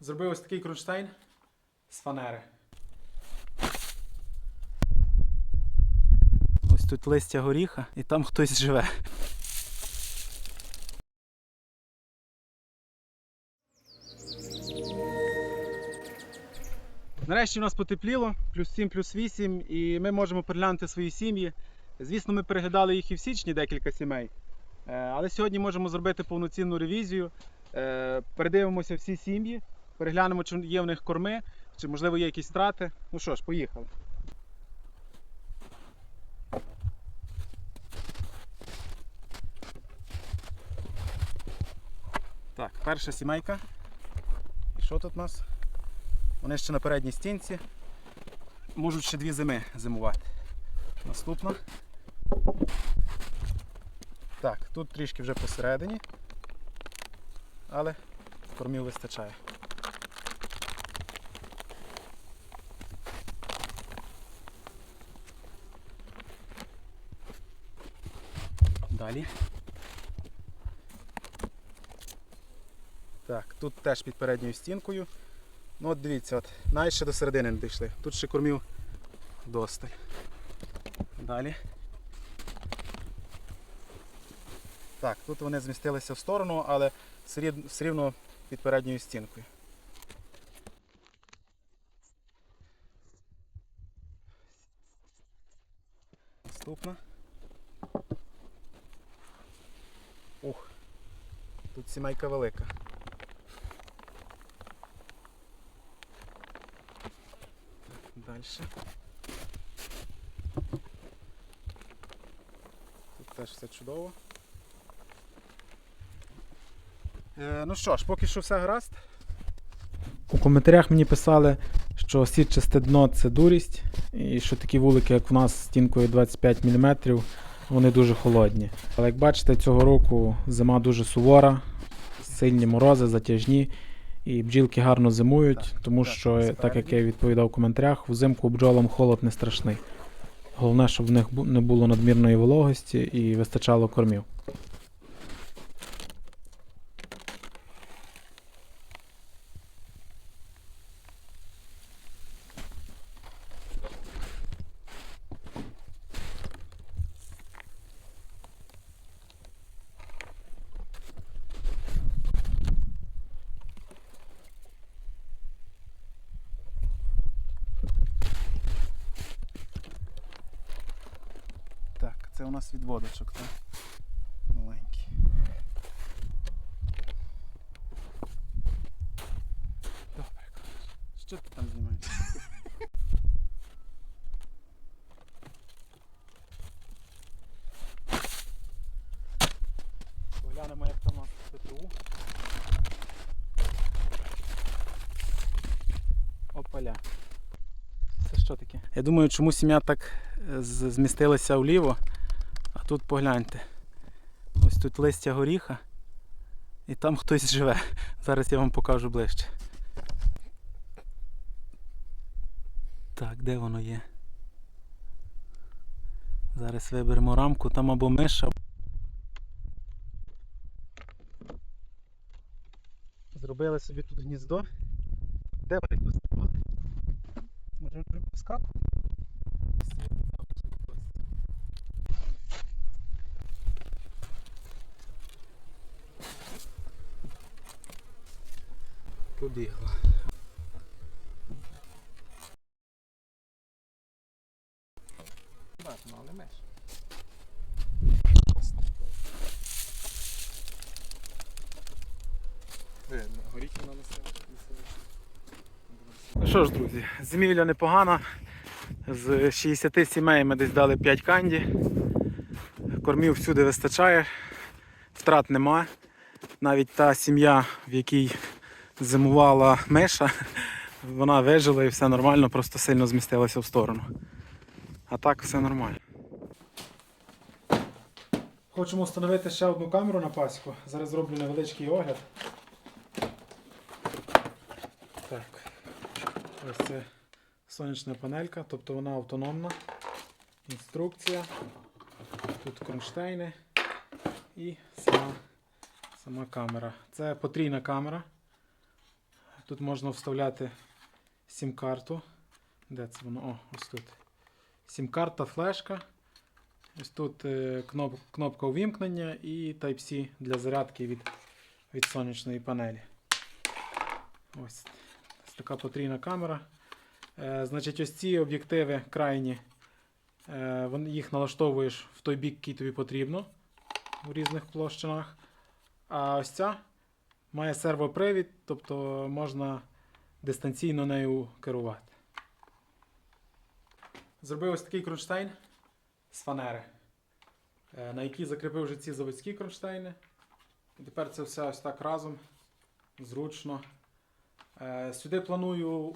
Зробив ось такий кронштейн з фанери. Ось тут листя горіха і там хтось живе. Нарешті у нас потепліло, плюс 7, плюс 8, і ми можемо переглянути свої сім'ї. Звісно, ми переглядали їх і в січні декілька сімей. Е, Але сьогодні можемо зробити повноцінну ревізію. Е, Передивимося всі сім'ї, переглянемо, чи є в них корми, чи можливо є якісь втрати. Ну що ж, поїхали. Так, перша сімейка. І що тут у нас? Вони ще на передній стінці. Можуть ще дві зими зимувати. Наступна. Так, тут трішки вже посередині, але кормів вистачає. Далі. Так, тут теж під передньою стінкою. Ну от дивіться, от, навіть ще до середини не дійшли. Тут ще кормів досталь. Далі. Так, тут вони змістилися в сторону, але все рівно під передньою стінкою. Наступна. Ух, тут сімейка велика. Далі. Тут теж все чудово. Е, ну що ж, поки що все гаразд. У коментарях мені писали, що сітчасте дно це дурість, і що такі вулики, як в нас стінкою 25 мм, вони дуже холодні. Але як бачите, цього року зима дуже сувора, сильні морози, затяжні. І бджілки гарно зимують, тому що, так як я відповідав в коментарях, взимку бджолам холод не страшний. Головне, щоб в них не було надмірної вологості і вистачало кормів. Так, це у нас відводочок, так? Маленький. Добре. Що ти там знімаєш? Поглянемо, як там ПТУ. Опаля. Це що таке? Я думаю, чому сім'я так е, змістилася вліво, тут погляньте. Ось тут листя горіха і там хтось живе. Зараз я вам покажу ближче. Так, де воно є? Зараз виберемо рамку, там або миша. Зробили собі тут гніздо. Де вони тут знімали? Може Побігла. Бачимо, але меш. Горіхи нанесли. Ну що ж, друзі, зимівля непогана. З 60 сімей ми десь дали 5 канді. Кормів всюди вистачає, втрат нема. Навіть та сім'я, в якій зимувала миша, вона вижила і все нормально, просто сильно змістилася в сторону. А так все нормально. Хочемо встановити ще одну камеру на пасіку. Зараз зроблю невеличкий огляд. Так. Ось це сонячна панелька, тобто вона автономна. Інструкція. Тут кронштейни і сама, сама камера. Це потрійна камера. Тут можна вставляти сім-карту. Де це воно? О, ось тут. Сім-карта, флешка. Ось тут е, кноп, кнопка увімкнення і Type-C для зарядки від, від сонячної панелі. Ось, така потрійна камера. Е, значить, ось ці об'єктиви крайні. Е, їх налаштовуєш в той бік, який тобі потрібно у різних площинах. А ось ця має сервопривід, тобто можна дистанційно нею керувати. Зробив ось такий кронштейн з фанери, е, на який закріпив вже ці заводські кронштейни. І тепер це все ось так разом, зручно. Е, Сюди планую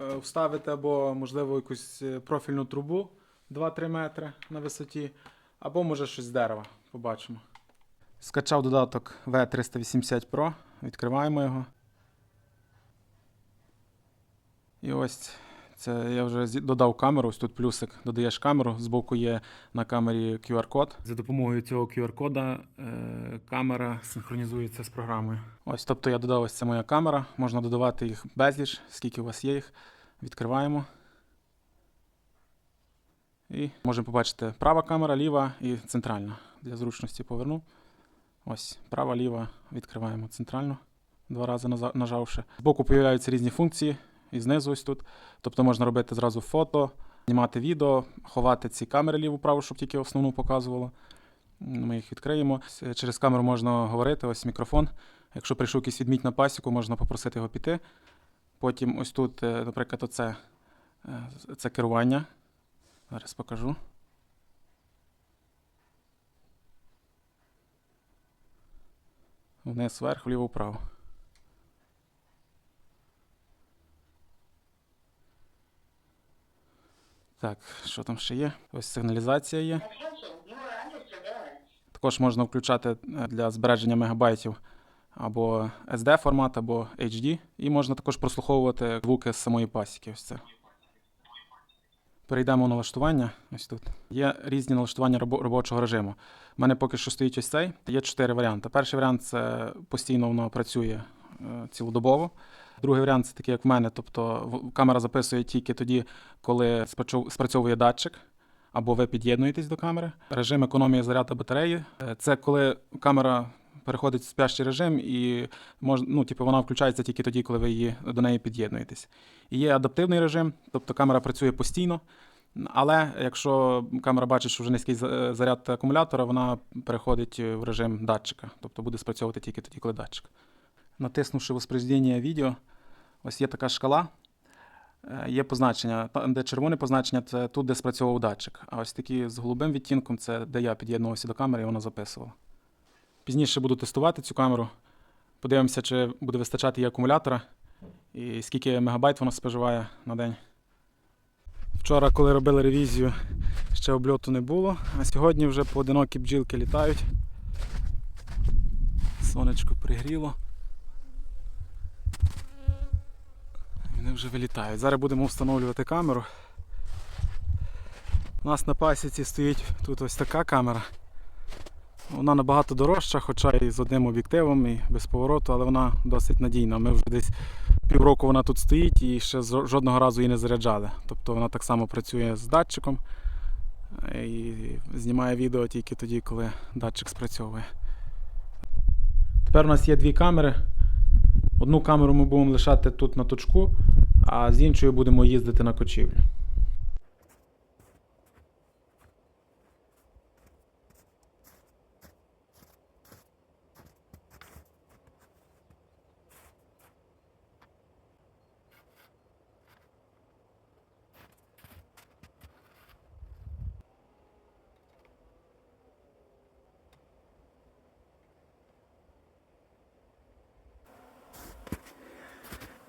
е, вставити або, можливо, якусь профільну трубу 2-3 метри на висоті, або може щось з дерева. Побачимо. Скачав додаток V380 Pro. Відкриваємо його. І ось це я вже додав камеру. Ось тут плюсик. Додаєш камеру. Збоку є на камері QR-код. За допомогою цього QR-кода е, камера синхронізується з програмою. Ось, тобто я додав ось це моя камера. Можна додавати їх безліч, скільки у вас є їх. Відкриваємо. І можемо побачити права камера, ліва і центральна. Для зручності поверну. Ось, права, ліва, відкриваємо центральну. Два рази нажавши. Збоку появляються різні функції, і знизу ось тут. Тобто можна робити зразу фото, знімати відео, ховати ці камери ліву-праву, щоб тільки основну показувало. Ми їх відкриємо. Через камеру можна говорити, ось мікрофон. Якщо прийшов якийсь відмідь на пасіку, можна попросити його піти. Потім ось тут, е, наприклад, оце, е, це керування. Зараз покажу. Вниз, вверх, вліво, вправо. Так, що там ще є? Ось сигналізація є. Також можна включати е, для збереження мегабайтів або SD формат, або HD. І можна також прослуховувати звуки з самої пасіки. Ось це. Перейдемо у налаштування. Ось тут. Є різні налаштування робочого режиму. У мене поки що стоїть ось цей. Є чотири варіанти. Перший варіант це постійно воно працює е, цілодобово. Другий варіант це такий, як в мене, тобто камера записує тільки тоді, коли спрацьовує датчик, або ви під'єднуєтесь до камери. Режим економії заряду батареї. Е, Це коли камера переходить в спящий режим і мож, ну, типу, вона включається тільки тоді, коли ви її, до неї під'єднуєтесь. І є адаптивний режим, тобто камера працює постійно. Але якщо камера бачить, що вже низький е, заряд акумулятора, вона переходить в режим датчика, тобто буде спрацьовувати тільки тоді, коли датчик. Натиснувши воспроизведення відео, ось є така шкала. Е, Є позначення. Там, де червоне позначення, це тут, де спрацьовував датчик. А ось такі з голубим відтінком це де я під'єднувався до камери і вона записувала. Пізніше буду тестувати цю камеру. Подивимося, чи буде вистачати її акумулятора і скільки мегабайт вона споживає на день. Вчора, коли робили ревізію, ще обльоту не було, а сьогодні вже поодинокі бджілки літають. Сонечко пригріло. Вони вже вилітають. Зараз будемо встановлювати камеру. У нас на пасіці стоїть тут ось така камера. Вона набагато дорожча, хоча і з одним об'єктивом, і без повороту, але вона досить надійна. Ми вже десь півроку вона тут стоїть і ще жодного разу її не заряджали. Тобто вона так само працює з датчиком е, і знімає відео тільки тоді, коли датчик спрацьовує. Тепер у нас є дві камери. Одну камеру ми будемо лишати тут на точку, а з іншою будемо їздити на кочівлю.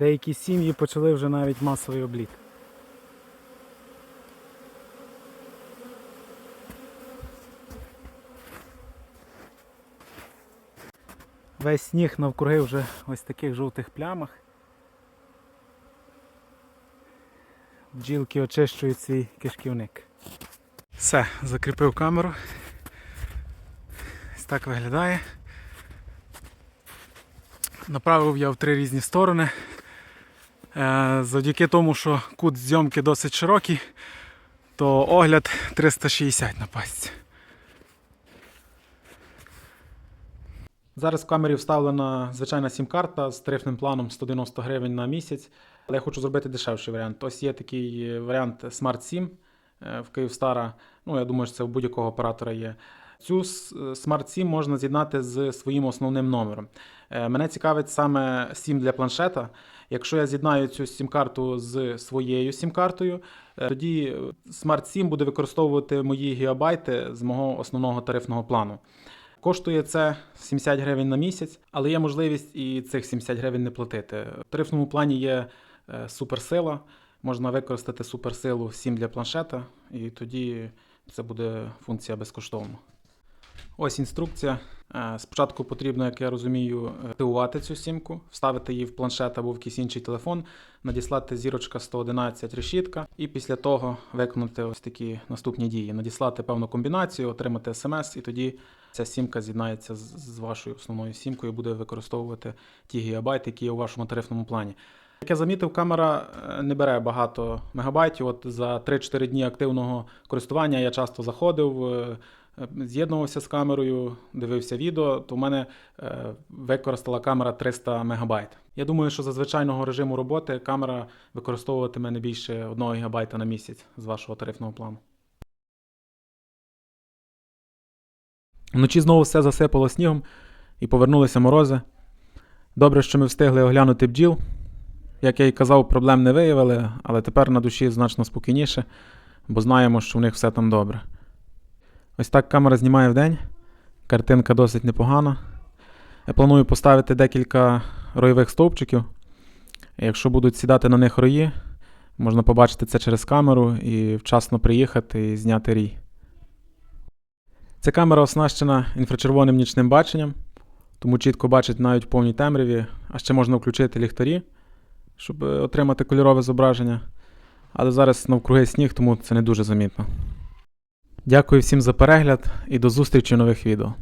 Деякі сім'ї почали вже навіть масовий обліт. Весь сніг навкруги вже ось таких жовтих плямах. Бджілки очищують свій кишківник. Все, закріпив камеру. Ось так виглядає. Направив я в три різні сторони. Е, Завдяки тому, що кут зйомки досить широкий, то огляд 360 на пасті. Зараз в камері вставлена звичайна сім-карта з тарифним планом 190 гривень на місяць. Але я хочу зробити дешевший варіант. Ось є такий е, варіант Smart SIM е, в Київстара. Ну, я думаю, що це у будь-якого оператора є. Цю Smart SIM можна з'єднати з своїм основним номером. Е, Мене цікавить саме SIM для планшета. Якщо я з'єднаю цю сім-карту з своєю сім-картою, е, тоді Smart SIM буде використовувати мої гігабайти з мого основного тарифного плану. Коштує це 70 гривень на місяць, але є можливість і цих 70 гривень не платити. В тарифному плані є е, суперсила. Можна використати суперсилу 7 для планшета, і тоді це буде функція безкоштовно. Ось інструкція. Е, Спочатку потрібно, як я розумію, активувати цю сімку, вставити її в планшет або в якийсь інший телефон, надіслати зірочка 111 решітка, і після того виконати ось такі наступні дії: надіслати певну комбінацію, отримати смс, і тоді ця сімка з'єднається з, вашою основною сімкою і буде використовувати ті гігабайти, які є у вашому тарифному плані. Як я замітив, камера е, не бере багато мегабайтів. От за 3-4 дні активного користування я часто заходив, е, е, з'єднувався з камерою, дивився відео, то в мене е, використала камера 300 мегабайт. Я думаю, що за звичайного режиму роботи камера використовуватиме не більше 1 гігабайта на місяць з вашого тарифного плану. Вночі знову все засипало снігом і повернулися морози. Добре, що ми встигли оглянути бджіл. Як я і казав, проблем не виявили, але тепер на душі значно спокійніше, бо знаємо, що в них все там добре. Ось так камера знімає вдень. Картинка досить непогана. Я планую поставити декілька роєвих стовпчиків. Якщо будуть сідати на них рої, можна побачити це через камеру і вчасно приїхати і зняти рій. Ця камера оснащена інфрачервоним нічним баченням, тому чітко бачить навіть в повній темряві, а ще можна включити ліхтарі, щоб е, отримати кольорове зображення. Але зараз навкруги сніг, тому це не дуже замітно. Дякую всім за перегляд і до зустрічі в нових відео.